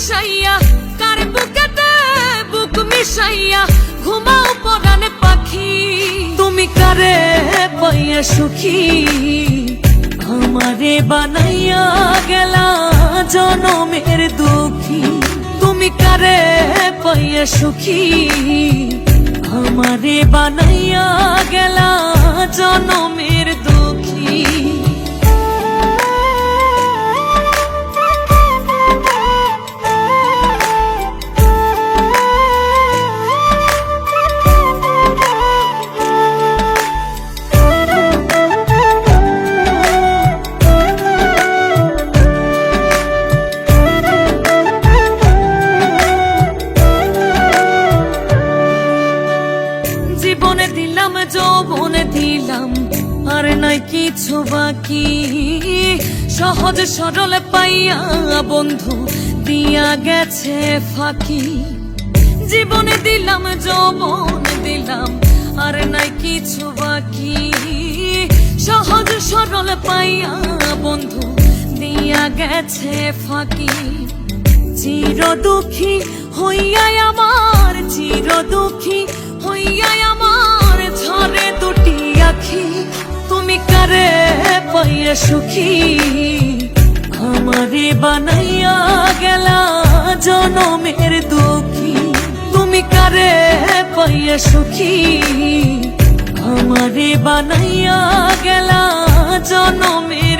মিশাইয়া, কার বুকেতে বুক মিশাইয়া, ঘুমাও পরানে পাখি। তুমি কারে পাইয়া সুখী? আমারে বানাইয়া গেলা জনমের দুঃখী। তুমি কারে পাইয়া সুখী? আমারে বানাইয়া গেলা জনমের দিলাম, যৌবনে দিলাম, আর নাই কিছু বাকি। সহজ সরল পাইয়া বন্ধু, দিয়া গেছে ফাঁকি। জীবনে দিলাম, যৌবন দিলাম, আর নাই কিছু বাকি। সহজ সরল পাইয়া বন্ধু, দিয়া গেছে ফাঁকি। চির দুঃখী হইয়াই আমার, চির দুঃখী হইয়াই আমার। আখি তুমি কারে পাইয়া সুখী? আমারে বানাইয়া গেলা জনমের দুঃখী। তুমি কারে পাইয়া সুখী? আমারে বানাইয়া গেলা জনমের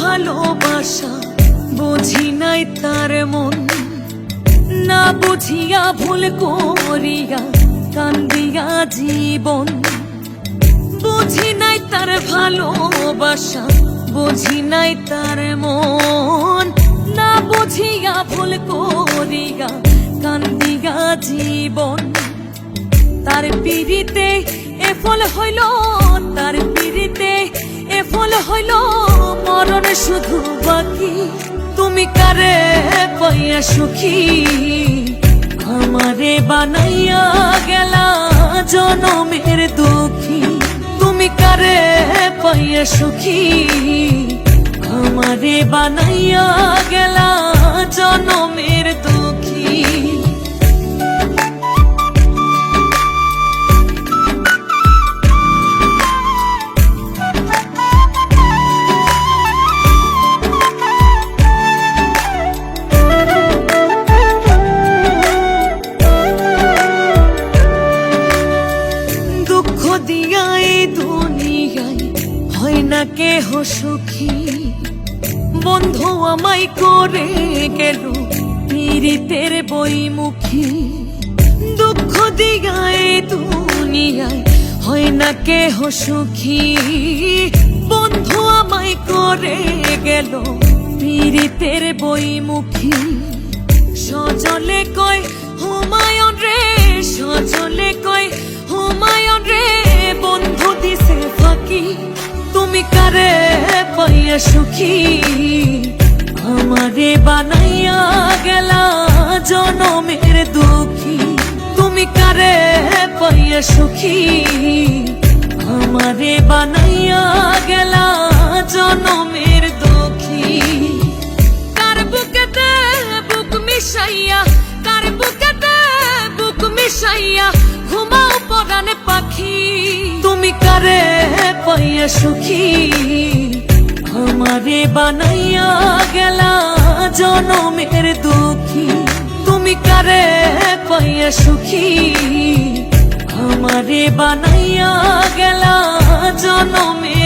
ভালোবাসা বুঝি নাই তার মন। না বুঝিয়া ভুল করিয়া কান্দিয়া জীবন। বুঝি নাই তার ভালোবাসা, বুঝি নাই তার মন। না বুঝিয়া ভুল করিয়া কান্দিয়া জীবন। তার পিড়িতে এ ফল হইল, তার পিড়িতে এ ফল হইল শুধু বাকি। তুমি কারে পাইয়া সুখী? আমারে বানাইয়া গেলা জনমের দুঃখী। তুমি কারে পাইয়া সুখী? আমারে বানাইয়া না কেহ সুখী। বন্ধু আমায় করে গেল পীড়িতের বইমুখী দুঃখ এই দুনিয়ায় হয় না কেহ সুখী। বন্ধু আমায় করে গেল পীড়িতের বইমুখী সজলে কয়, হুমায়ুন রে, সজলে কারে পাইয়া সুখী। আমারে বানাইয়া গেলা জনমের দুঃখী। তুমি কারে পাইয়া সুখী? আমারে বানাইয়া গেলা জনমের দুঃখী। কার বুকেতে বুক মিশাইয়া, কার বুকেতে বুক মিশাইয়া কারে পাইয়া সুখী আমারে বানাইয়া গেলা জনমের দুঃখী তুমি কারে পাইয়া সুখী আমারে বানাইয়া গেলা জনমের